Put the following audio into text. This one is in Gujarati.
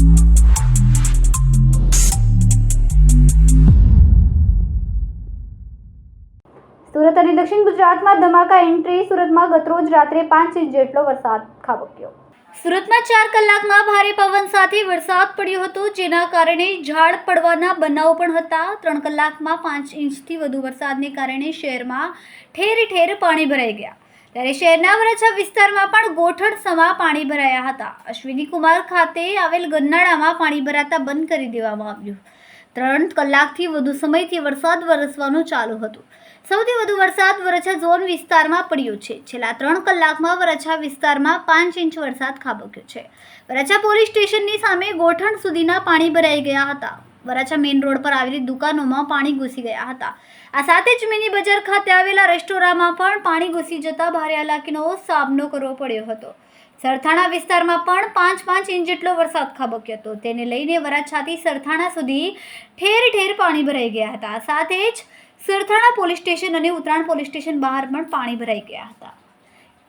સુરત અને દક્ષિણ ગુજરાતમાં ધમાકા એન્ટ્રી, સુરતમાં ગતરોજ રાત્રે પાંચ ઇંચ જેટલો વરસાદ ખાબક્યો. સુરતમાં ચાર કલાકમાં ભારે પવન સાથે વરસાદ પડ્યો હતો, જેના કારણે ઝાડ પડવાના બનાવો પણ હતા. ત્રણ કલાકમાં પાંચ ઇંચથી વધુ વરસાદને કારણે શહેરમાં ઠેર ઠેર પાણી ભરાઈ ગયા. ત્યારે શહેરના વરછા વિસ્તારમાં પણ ગોઠણ સમા પાણી ભરાયા હતા. અશ્વિની કુમાર ખાતે આવેલ ગન્નાળામાં પાણી ભરાતા બંધ કરી દેવામાં આવ્યું. ત્રણ કલાકથી વધુ સમયથી વરસાદ વરસવાનું ચાલુ હતું. સૌથી વધુ વરસાદ વરછા ઝોન વિસ્તારમાં પડ્યો છે. છેલ્લા ત્રણ કલાકમાં વરછા વિસ્તારમાં પાંચ ઇંચ વરસાદ ખાબક્યો છે. વરછા પોલીસ સ્ટેશનની સામે ગોઠણ સુધીના પાણી ભરાઈ ગયા હતા. વરાછા મેઇન રોડ પર આવેલી દુકાનોમાં પાણી ઘૂસી ગયા હતા. આ સાથે જ મિની બજાર ખાતે આવેલા રેસ્ટોરાંમાં પણ પાણી ઘૂસી જતા ભારે હાલાકીનો સામનો કરવો પડ્યો હતો. સરથાણા વિસ્તારમાં પણ પાંચ પાંચ ઇંચ જેટલો વરસાદ ખાબક્યો હતો. તેને લઈને વરાછાથી સરથાણા સુધી ઠેર ઠેર પાણી ભરાઈ ગયા હતા. સાથે જ સરથાણા પોલીસ સ્ટેશન અને ઉત્તરાયણ પોલીસ સ્ટેશન બહાર પણ પાણી ભરાઈ ગયા હતા.